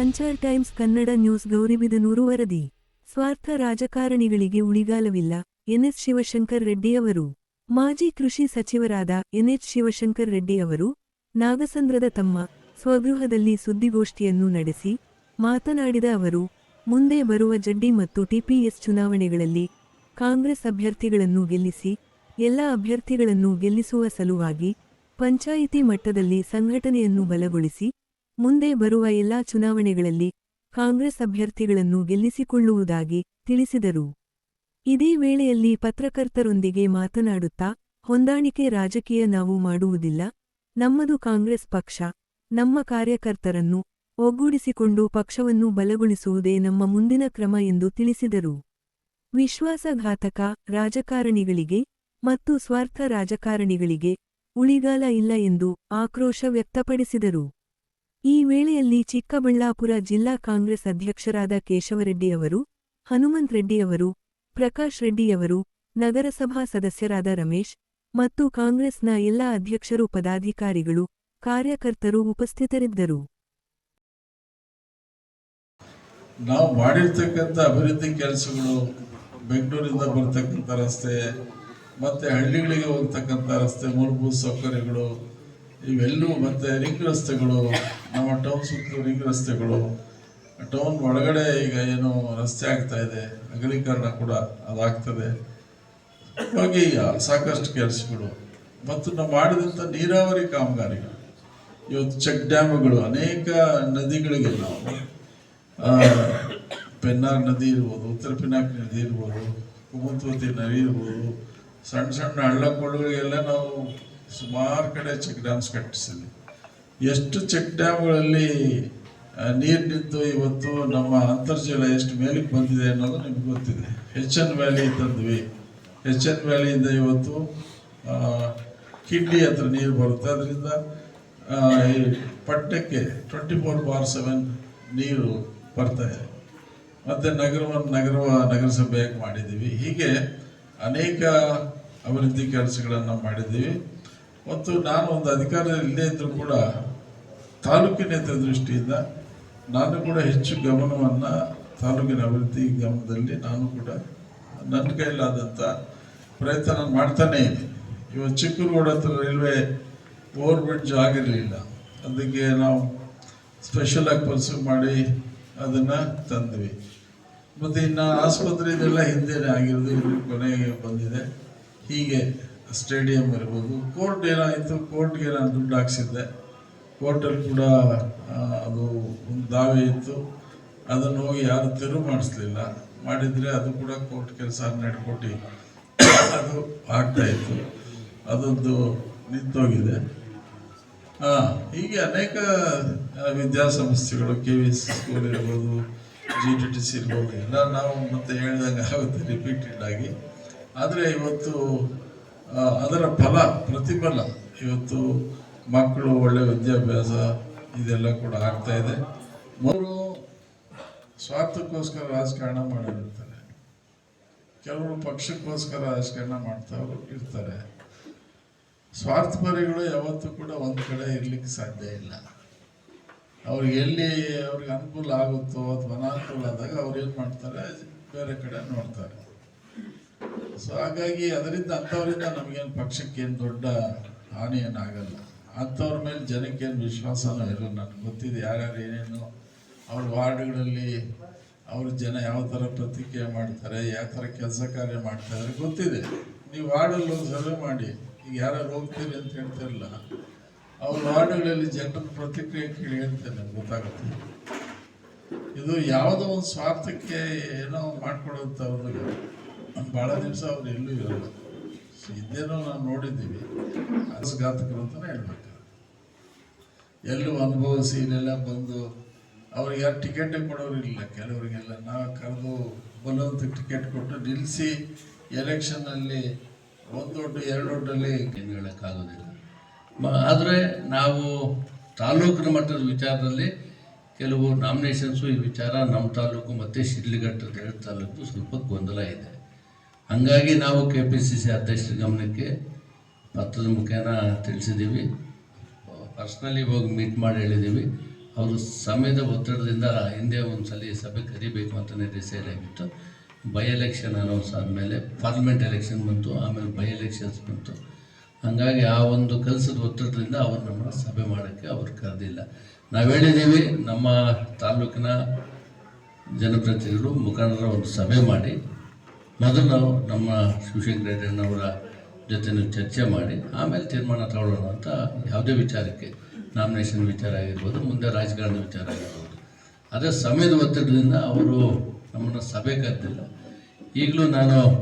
HR times Kannada news Gauribidanur ವರದಿ. ಸ್ವಾರ್ಥ ರಾಜಕಾರಣಿಗಳಿಗೆ ಉಳಿಗಾಲವಿಲ್ಲ. ಎನ್ಎಸ್ ಶಿವಶಂಕರ್ ರೆಡ್ಡಿ ಅವರು. ಮಾಜಿ ಕೃಷಿ ಸಚಿವರಾದ ಎನ್ಎಚ್ ಶಿವಶಂಕರ್ ರೆಡ್ಡಿ ಅವರು ನಾಗಸಂದ್ರದ ತಮ್ಮ ಸ್ವಗೃಹದಲ್ಲಿ ಸುದ್ದಿಗೋಷ್ಠಿಯನ್ನು ನಡೆಸಿ ಮಾತನಾಡಿದ ಅವರು, ಮುಂದೆ ಬರುವ ಜಡ್ಡಿ ಮತ್ತು ಟಿಪಿಎಸ್ ಚುನಾವಣೆಗಳಲ್ಲಿ ಕಾಂಗ್ರೆಸ್ ಅಭ್ಯರ್ಥಿಗಳನ್ನು ಗೆಲ್ಲಿಸಿ, ಎಲ್ಲ ಅಭ್ಯರ್ಥಿಗಳನ್ನು ಗೆಲ್ಲಿಸುವ ಸಲುವಾಗಿ ಪಂಚಾಯಿತಿ ಮಟ್ಟದಲ್ಲಿ ಸಂಘಟನೆಯನ್ನು ಬಲಗೊಳಿಸಿ ಮುಂದೆ ಬರುವ ಎಲ್ಲಾ ಚುನಾವಣೆಗಳಲ್ಲಿ ಕಾಂಗ್ರೆಸ್ ಅಭ್ಯರ್ಥಿಗಳನ್ನು ಗೆಲ್ಲಿಸಿಕೊಳ್ಳುವುದಾಗಿ ತಿಳಿಸಿದರು. ಇದೇ ವೇಳೆಯಲ್ಲಿ ಪತ್ರಕರ್ತರೊಂದಿಗೆ ಮಾತನಾಡುತ್ತಾ, ಹೊಂದಾಣಿಕೆ ರಾಜಕೀಯ ನಾವು ಮಾಡುವುದಿಲ್ಲ. ನಮ್ಮದು ಕಾಂಗ್ರೆಸ್ ಪಕ್ಷ. ನಮ್ಮ ಕಾರ್ಯಕರ್ತರನ್ನು ಒಗ್ಗೂಡಿಸಿಕೊಂಡು ಪಕ್ಷವನ್ನು ಬಲಗೊಳಿಸುವುದೇ ನಮ್ಮ ಮುಂದಿನ ಕ್ರಮ ಎಂದು ತಿಳಿಸಿದರು. ವಿಶ್ವಾಸಘಾತಕ ರಾಜಕಾರಣಿಗಳಿಗೆ ಮತ್ತು ಸ್ವಾರ್ಥ ರಾಜಕಾರಣಿಗಳಿಗೆ ಉಳಿಗಾಲ ಇಲ್ಲ ಎಂದು ಆಕ್ರೋಶ ವ್ಯಕ್ತಪಡಿಸಿದರು. ಈ ವೇಳೆಯಲ್ಲಿ ಚಿಕ್ಕಬಳ್ಳಾಪುರ ಜಿಲ್ಲಾ ಕಾಂಗ್ರೆಸ್ ಅಧ್ಯಕ್ಷರಾದ ಕೇಶವರೆಡ್ಡಿಯವರು ಹನುಮಂತ್ ರೆಡ್ಡಿಯವರು ಪ್ರಕಾಶ್ ರೆಡ್ಡಿಯವರು ನಗರಸಭಾ ಸದಸ್ಯರಾದ ರಮೇಶ್ ಮತ್ತು ಕಾಂಗ್ರೆಸ್ನ ಎಲ್ಲ ಅಧ್ಯಕ್ಷರು ಪದಾಧಿಕಾರಿಗಳು, ಕಾರ್ಯಕರ್ತರು ಉಪಸ್ಥಿತರಿದ್ದರು. ನಾವು ಮಾಡಿರ್ತಕ್ಕಂಥ ಅಭಿವೃದ್ಧಿ ಕೆಲಸಗಳು ಬೆಂಗಳೂರಿಂದ ಬರ್ತಕ್ಕಂಥ ರಸ್ತೆ ಮತ್ತು ಹಳ್ಳಿಗಳಿಗೆ ಹೋಗ್ತಕ್ಕಂಥ ರಸ್ತೆ, ಮೂಲಭೂತ ಸೌಕರ್ಯಗಳು ಇವೆಲ್ಲವೂ ಮತ್ತೆ ರಿಂಗ್ ರಸ್ತೆಗಳು ನಮ್ಮ ಟೌನ್ ಸುತ್ತಲೂ ರಿಂಗ್ ರಸ್ತೆಗಳು. ಟೌನ್ ಒಳಗಡೆ ಈಗ ಏನು ರಸ್ತೆ ಆಗ್ತಾ ಇದೆ ಅಗಲೀಕರಣ ಕೂಡ ಅದಾಗ್ತದೆ. ಹಾಗೆ ಈಗ ಸಾಕಷ್ಟು ಕೆಲಸಗಳು. ಮತ್ತು ನಾವು ಮಾಡಿದಂಥ ನೀರಾವರಿ ಕಾಮಗಾರಿಗಳು. ಇವತ್ತು ಚೆಕ್ ಡ್ಯಾಮ್ಗಳು, ಅನೇಕ ನದಿಗಳಿಗೆ ನಾವು. ಪೆನ್ನಾರ್ ನದಿ ಇರ್ಬೋದು, ಉತ್ತರ ಪಿನಾಕ್ ನದಿ ಇರ್ಬೋದು ಕುಮತ್ವತಿ ನದಿ ಇರ್ಬೋದು, ಸಣ್ಣ ಸಣ್ಣ ಹಳ್ಳ ನಾವು ಸುಮಾರು ಕಡೆ ಚೆಕ್ ಡ್ಯಾಮ್ಸ್ ಕಟ್ಟಿಸಿದ್ವಿ. ಎಷ್ಟು ಚೆಕ್ ಡ್ಯಾಮ್ಗಳಲ್ಲಿ ನೀರು ನಿಂತು ಇವತ್ತು ನಮ್ಮ ಅಂತರ್ಜಲ ಎಷ್ಟು ಮೇಲಕ್ಕೆ ಬಂದಿದೆ ಅನ್ನೋದು ನಿಮ್ಗೆ ಗೊತ್ತಿದೆ. ಹೆಚ್ ಎನ್ ವ್ಯಾಲಿ ತಂದ್ವಿ. ಹೆಚ್ ಎನ್ ವ್ಯಾಲಿಯಿಂದ ಇವತ್ತು ಕಿಡ್ನಿ ಹತ್ರ ನೀರು ಬರುತ್ತೆ. ಅದರಿಂದ ಈ ಪಟ್ಟಣಕ್ಕೆ ಟ್ವೆಂಟಿ ಫೋರ್ ಬಾರ್ ಸೆವೆನ್ ನೀರು ಇದೆ. ಮತ್ತು ನಗರವನ್ನು ನಗರ ನಗರಸಭೆಯಾಗಿ ಮಾಡಿದ್ದೀವಿ? ಹೀಗೆ ಅನೇಕ ಅಭಿವೃದ್ಧಿ ಕೆಲಸಗಳನ್ನು ಮಾಡಿದ್ದೀವಿ. ಮತ್ತು ನಾನು ಒಂದು ಅಧಿಕಾರ ಇಲ್ಲದೇ ಇದ್ದರೂ ಕೂಡ ತಾಲೂಕಿನ ದೃಷ್ಟಿಯಿಂದ ನಾನು ಕೂಡ ಹೆಚ್ಚು ಗಮನವನ್ನು ತಾಲೂಕಿನ ಅಭಿವೃದ್ಧಿ ಗಮನದಲ್ಲಿ ನಾನು ಕೂಡ ನನ್ನ ಕೈಲಾದಂಥ ಪ್ರಯತ್ನ ನಾನು ಮಾಡ್ತಾನೇ ಇದ್ದೀನಿ ಇವತ್ತು ಚಿಕ್ಕನಗೌಡ ಹತ್ರ ರೈಲ್ವೆ ಓವರ್ ಬ್ರಿಡ್ಜ್ ಆಗಿರಲಿಲ್ಲ. ಅದಕ್ಕೆ ನಾವು ಸ್ಪೆಷಲ್ ಆಗಿ ಪರ್ಸೂ ಮಾಡಿ ಅದನ್ನು ತಂದ್ವಿ. ಮತ್ತು ಇನ್ನು ಆಸ್ಪತ್ರೆ ಇದೆಲ್ಲ ಹಿಂದೆನೇ ಆಗಿರೋದು ಇಲ್ಲಿ ಕೊನೆಗೆ ಬಂದಿದೆ. ಹೀಗೆ ಸ್ಟೇಡಿಯಂ ಇರ್ಬೋದು. ಕೋರ್ಟ್ ಏನಾಯಿತು? ಕೋರ್ಟ್ಗೆ ನಾನು ದುಡ್ಡು ಹಾಕ್ಸಿದ್ದೆ. ಕೋರ್ಟಲ್ಲಿ ಕೂಡ ಅದು ಒಂದು ದಾವೆ ಇತ್ತು. ಅದನ್ನು ಹೋಗಿ ಯಾರು ತೆರವು ಮಾಡಿಸ್ಲಿಲ್ಲ. ಮಾಡಿದರೆ ಅದು ಕೂಡ ಕೋರ್ಟ್ ಕೆಲಸ ನಡ್ಕೊಟ್ಟು ಅದು ಆಗ್ತಾಯಿತ್ತು ಅದೊಂದು ನಿಂತೋಗಿದೆ. ಹಾಂ ಹೀಗೆ ಅನೇಕ ವಿದ್ಯಾಸಂಸ್ಥೆಗಳು, ಕೆ ವಿ ಸ್ಕೂಲ್ ಇರ್ಬೋದು, ಜಿ ಟಿ ಟಿ ಸಿ ಇರ್ಬೋದು, ಎಲ್ಲ ನಾವು ಮತ್ತೆ ಹೇಳಿದಂಗೆ ಆಗುತ್ತೆ ರಿಪೀಟೆಡ್ ಆಗಿ. ಆದರೆ ಇವತ್ತು ಅದರ ಫಲ, ಪ್ರತಿಫಲ ಇವತ್ತು ಮಕ್ಕಳು ಒಳ್ಳೆ ವಿದ್ಯಾಭ್ಯಾಸ ಇದೆಲ್ಲ ಕೂಡ ಆಗ್ತಾ ಇದೆ. ಮೂರು ಸ್ವಾರ್ಥಕ್ಕೋಸ್ಕರ ರಾಜಕಾರಣ ಮಾಡಿರ್ತಾರೆ ಕೆಲವರು ಪಕ್ಷಕ್ಕೋಸ್ಕರ ರಾಜಕಾರಣ ಮಾಡ್ತಾವ್ರು ಇರ್ತಾರೆ. ಸ್ವಾರ್ಥಪರಿಗಳು ಯಾವತ್ತೂ ಕೂಡ ಒಂದು ಕಡೆ ಇರ್ಲಿಕ್ಕೆ ಸಾಧ್ಯ ಇಲ್ಲ. ಅವ್ರಿಗೆ ಎಲ್ಲಿ ಅವ್ರಿಗೆ ಅನುಕೂಲ ಆಗುತ್ತೋ ಅಥವಾ ಅನಾನುಕೂಲ ಆದಾಗ ಅವ್ರು ಏನು ಮಾಡ್ತಾರೆ? ಬೇರೆ ಕಡೆ ನೋಡ್ತಾರೆ. ಸೊ ಹಾಗಾಗಿ ಅದರಿಂದ ಅಂಥವರಿಂದ ನಮಗೇನು ಪಕ್ಷಕ್ಕೇನು ದೊಡ್ಡ ಹಾನಿ ಏನಾಗಲ್ಲ ಅಂಥವ್ರ ಮೇಲೆ ಜನಕ್ಕೇನು ವಿಶ್ವಾಸನೂ ಇಲ್ಲ ನನಗೆ ಗೊತ್ತಿದೆ. ಯಾರ್ಯಾರು ಏನೇನು ಅವ್ರ ವಾರ್ಡ್ಗಳಲ್ಲಿ ಅವ್ರ ಜನ ಯಾವ ಥರ ಪ್ರತಿಕ್ರಿಯೆ ಮಾಡ್ತಾರೆ, ಯಾವ ಥರ ಕೆಲಸ ಕಾರ್ಯ ಮಾಡ್ತಾರೆ ಗೊತ್ತಿದೆ. ನೀವು ವಾರ್ಡಲ್ಲಿ ಒಂದು ಸರ್ವೆ ಮಾಡಿ. ಈಗ ಯಾರು ಹೋಗ್ತೀರಿ ಅಂತ ಹೇಳ್ತಿರಲ್ಲ, ಅವ್ರ ವಾರ್ಡ್ಗಳಲ್ಲಿ ಜನರ ಪ್ರತಿಕ್ರಿಯೆ ಕೇಳಿ ಹೇಳ್ತೇನೆ ಗೊತ್ತಾಗುತ್ತೆ. ಇದು ಯಾವುದೋ ಒಂದು ಸ್ವಾರ್ಥಕ್ಕೆ ಏನೋ ಮಾಡ್ಕೊಡೋಂಥವ್ರಿಗೆ ಭಾಳ ದಿವಸ ಅವ್ರು ಎಲ್ಲೂ ಇರಲ್ಲ. ಸೊ ಇದೇನೋ ನಾವು ನೋಡಿದ್ದೀವಿ. ಅಸಘಾತಕರು ಅಂತಲೇ ಹೇಳ್ಬೇಕು. ಎಲ್ಲೂ ಅನುಭವಿಸಿ ಇಲ್ಲೆಲ್ಲ ಬಂದು ಅವ್ರಿಗೆ ಯಾರು ಟಿಕೆಟೇ ಕೊಡೋರು ಇಲ್ಲ. ಕೆಲವರಿಗೆಲ್ಲ ನಾವು ಕರೆದು ಬಲವಂತ ಟಿಕೆಟ್ ಕೊಟ್ಟು ನಿಲ್ಲಿಸಿ ಎಲೆಕ್ಷನ್ನಲ್ಲಿ ಒಂದು ದೊಡ್ಡ ಎರಡು ದೊಡ್ಡಲ್ಲಿ ಏನು ಹೇಳೋಕ್ಕಾಗೋದಿಲ್ಲ. ಆದರೆ ನಾವು ತಾಲೂಕಿನ ಮಟ್ಟದ ವಿಚಾರದಲ್ಲಿ ಕೆಲವು ನಾಮಿನೇಷನ್ಸು ಈ ವಿಚಾರ ನಮ್ಮ ತಾಲೂಕು ಮತ್ತು ಶಿಡ್ಲಿಘಟ್ಟದ ಎರಡು ತಾಲೂಕು ಸ್ವಲ್ಪ ಗೊಂದಲ ಇದೆ. ಹಾಗಾಗಿ ನಾವು ಕೆ ಪಿ ಸಿ ಸಿ ಅಧ್ಯಕ್ಷರ ಗಮನಕ್ಕೆ ಪತ್ರದ ಮುಖೇನ ತಿಳಿಸಿದ್ದೀವಿ. ಪರ್ಸ್ನಲಿ ಹೋಗಿ ಮೀಟ್ ಮಾಡಿ ಹೇಳಿದ್ದೀವಿ. ಅವರು ಸಮಯದ ಒತ್ತಡದಿಂದ ಹಿಂದೆ ಒಂದು ಸಲ ಸಭೆ ಕರಿಬೇಕು ಅಂತಲೇ ಡಿಸೈಡ್ ಆಗಿತ್ತು. ಬೈ ಎಲೆಕ್ಷನ್ ಅನೌನ್ಸ್ ಆದಮೇಲೆ ಪಾರ್ಲಿಮೆಂಟ್ ಎಲೆಕ್ಷನ್ ಬಂತು, ಆಮೇಲೆ ಬೈ ಎಲೆಕ್ಷನ್ಸ್ ಬಂತು. ಹಾಗಾಗಿ ಆ ಒಂದು ಕೆಲಸದ ಒತ್ತಡದಿಂದ ಅವರು ನಮ್ಮ ಸಭೆ ಮಾಡೋಕ್ಕೆ ಅವರು ಕರೆದಿಲ್ಲ. ನಾವು ಹೇಳಿದ್ದೀವಿ, ನಮ್ಮ ತಾಲೂಕಿನ ಜನಪ್ರತಿನಿಧಿಗಳು ಮುಖಂಡರ ಒಂದು ಸಭೆ ಮಾಡಿ ನಾವು ನಮ್ಮ ಶಿವಶಂಕರ ಜೊತೆನೂ ಜೊತೆ ಚರ್ಚೆ ಮಾಡಿ, ಆಮೇಲೆ ತೀರ್ಮಾನ ತಗೊಳ್ಳೋಣ ಅಂತ ಯಾವುದೇ ವಿಚಾರಕ್ಕೆ ನಾಮಿನೇಷನ್ ವಿಚಾರ ಆಗಿರ್ಬೋದು, ಮುಂದೆ ರಾಜಕಾರಣ ವಿಚಾರ ಆಗಿರ್ಬೋದು. ಅದೇ ಸಮಯದ ಒತ್ತಡದಿಂದ ಅವರು ನಮ್ಮನ್ನು ಸಭೆ ಕರೆದಿಲ್ಲ. ಈಗಲೂ ನಾನು